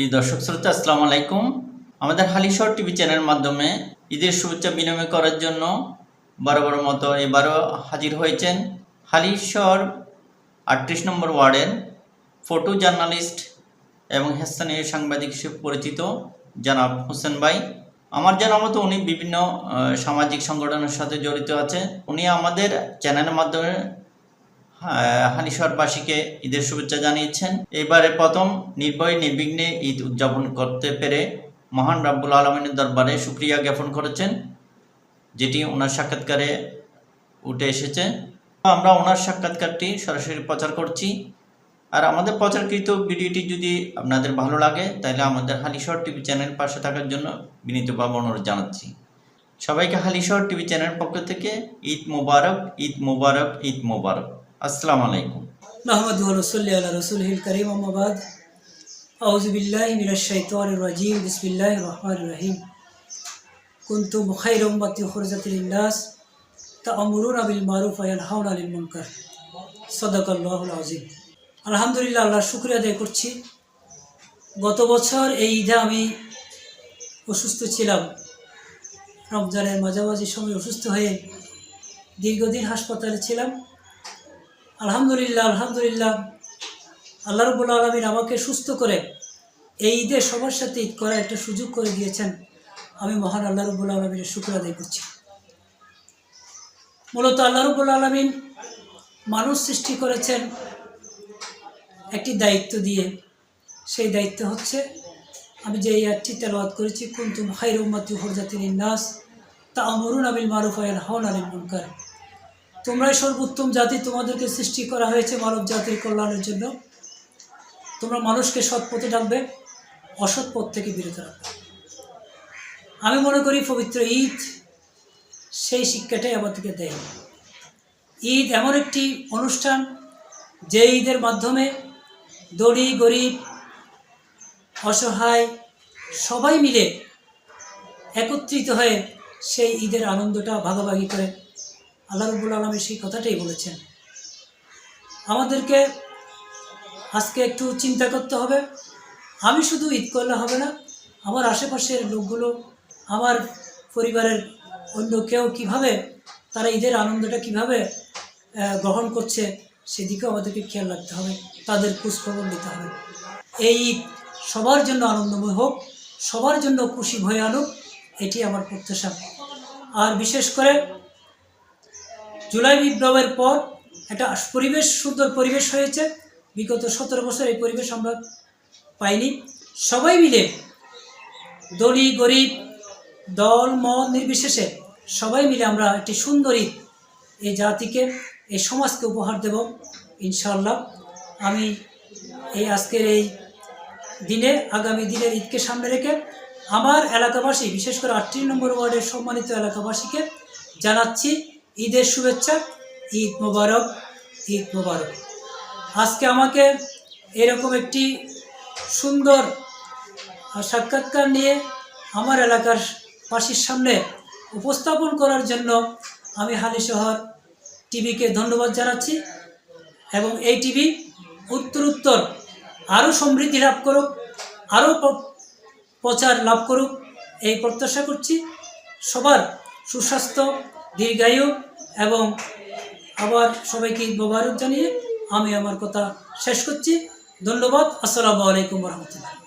প্রিয় দর্শক শ্রোতা, আসসালামু আলাইকুম। আমাদের হালিশর টিভি চ্যানেলের মাধ্যমে ঈদের শুভেচ্ছা বিনিময় করার জন্য বরাবর মতো এবারও হাজির হয়েছেন হালিশর আটত্রিশ নম্বর ওয়ার্ডের ফটো জার্নালিস্ট এবং স্থানীয় সাংবাদিক হিসেবে পরিচিত জানাব হোসেন ভাই। আমার জানা মতো উনি বিভিন্ন সামাজিক সংগঠনের সাথে জড়িত আছে। উনি আমাদের চ্যানেলের মাধ্যমে হানিশহরবাসীকে ঈদের শুভেচ্ছা জানিয়েছেন। এবারে প্রথম নির্ভয় নির্বিঘ্নে ঈদ উদযাপন করতে পেরে মহান রাব্বুল আলমিনের দরবারে সুক্রিয়া জ্ঞাপন করেছেন, যেটি ওনার সাক্ষাৎকারে উঠে এসেছে। আমরা ওনার সাক্ষাৎকারটি সরাসরি প্রচার করছি। আর আমাদের প্রচারকৃত ভিডিওটি যদি আপনাদের ভালো লাগে, তাহলে আমাদের হালিশহর টিভি চ্যানেল পাশে থাকার জন্য বিনীতভাবে অনুরোধ জানাচ্ছি। সবাইকে হালিশহর টিভি চ্যানেল পক্ষ থেকে ঈদ মোবারক ঈদ মোবারক ঈদ মোবারক। আসসালামু আলাইকুম। আলা রাসূলিল কারীম, আম্মা বাদ। আউযু বিল্লাহি মিনাশ শাইতানির রাজীম, বিসমিল্লাহির রহমানির রহিম। নাস তা'মুরুনা বিল মারুফ ওয়া ইয়ানহাউনা আনিল মুনকার সাদাকাল্লাহুল আযীম। আলহামদুলিল্লাহ, আল্লাহর শুকরিয়া আদায় করছি। গত বছর এই ঈদে আমি অসুস্থ ছিলাম। রমজানের মাঝামাঝি সময় অসুস্থ হয়ে দীর্ঘদিন হাসপাতালে ছিলাম। আলহামদুলিল্লাহ আলহামদুলিল্লাহ। আল্লাহ রবুল্লা আলমিন আমাকে সুস্থ করে এই ঈদে সবার সাথে ঈদ করার একটা সুযোগ করে দিয়েছেন। আমি মহান আল্লাহ রবুল্লা আলমিনের শুক্র আদায় করছি। মূলত আল্লাহ রবুল্লা আলমিন মানুষ সৃষ্টি করেছেন একটি দায়িত্ব দিয়ে। সেই দায়িত্ব হচ্ছে, আমি যে এই আটটি তেলাওয়াত করেছি, কুন্তুম হাই রহমাতি হরজাতির নাস তা আমরুন আবিল মারুফ আয়াল হাওন আলিল মুনকার। তোমরাই সর্বোত্তম জাতি তোমাদেরকে সৃষ্টি করা হয়েছে মানব জাতির কল্যাণের জন্য। তোমরা মানুষকে সৎ পথে ডাকবে অসৎ পথ থেকে বিরত রাখবে। আমি মনে করি পবিত্র ঈদ সেই শিক্ষাটাই আমাদেরকে দেয়। ঈদ এমন একটি অনুষ্ঠান যে ঈদের মাধ্যমে দড়ি, গরিব, অসহায় সবাই মিলে একত্রিত হয়ে সেই ঈদের আনন্দটা ভাগাভাগি করে আল্লাহ রবুল আলমী সেই কথাটাই বলেছেন। আমাদেরকে আজকে একটু চিন্তা করতে হবে। আমি শুধু ঈদ করলে হবে না, আমার আশেপাশের লোকগুলো, আমার পরিবারের অন্য কেউ কীভাবে তারা ঈদের আনন্দটা কীভাবে গ্রহণ করছে সেদিকেও আমাদেরকে খেয়াল রাখতে হবে, তাদের খোঁজখবর নিতে হবে। এই ঈদ সবার জন্য আনন্দময় হোক, সবার জন্য খুশি ভয়ে আনুক, এটি আমার প্রত্যাশা। আর বিশেষ করে জুলাই বিপ্লবের পর একটা পরিবেশ, সুন্দর পরিবেশ হয়েছে। বিগত সতেরো বছর এই পরিবেশ আমরা পাইনি। সবাই মিলে দলি গরিব, দল, মত নির্বিশেষে সবাই মিলে আমরা একটি সুন্দর এই জাতিকে, এই সমাজকে উপহার দেব ইনশাল্লাহ আমি এই আজকের এই দিনে, আগামী দিনের ঈদকে সামনে রেখে আমার এলাকাবাসী, বিশেষ করে আটত্রিশ নম্বর ওয়ার্ডের সম্মানিত এলাকাবাসীকে জানাচ্ছি ঈদের শুভেচ্ছা, ঈদ মোবারক ঈদ মোবারক। আজকে আমাকে এরকম একটি সুন্দর সাক্ষাৎকার নিয়ে আমার এলাকার পাশির সামনে উপস্থাপন করার জন্য আমি হালি শহর টিভিকে ধন্যবাদ জানাচ্ছি এবং এই টিভি উত্তর উত্তর আরও সমৃদ্ধি লাভ করুক, আরও প্রচার লাভ করুক, এই প্রত্যাশা করছি। সবার সুস্বাস্থ্য দীর্ঘায়ু এবং আবার সবাইকে মোবারক জানিয়ে আমি আমার কথা শেষ করছি। ধন্যবাদ। আসসালামু আলাইকুম রহমতুল্লাহ।